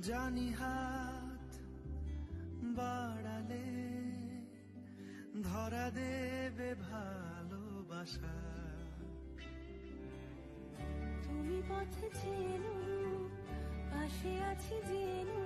জানি হাত বাড়ালে ধরা দেবে ভালোবাসা। তুমি পথে চেনো পাশে আছি জেনো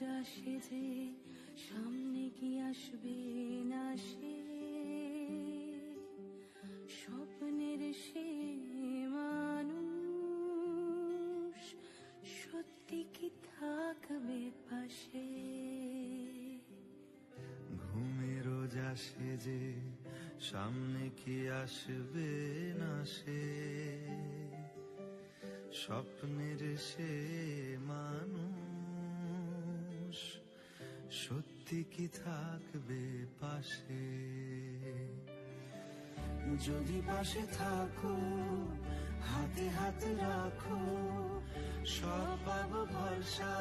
রোজ যে সামনে কি আসবে না সে? স্বপ্নের সে মানুষ সত্যি কি থাকবে পাশে? ঘুমে রোজ আসে যে সামনে কি আসবে না সে? স্বপ্নের সে মানুষ সত্যি কি থাকবে পাশে? যদি পাশে থাকো হাতে হাতে রাখো সব পাবো ভরসা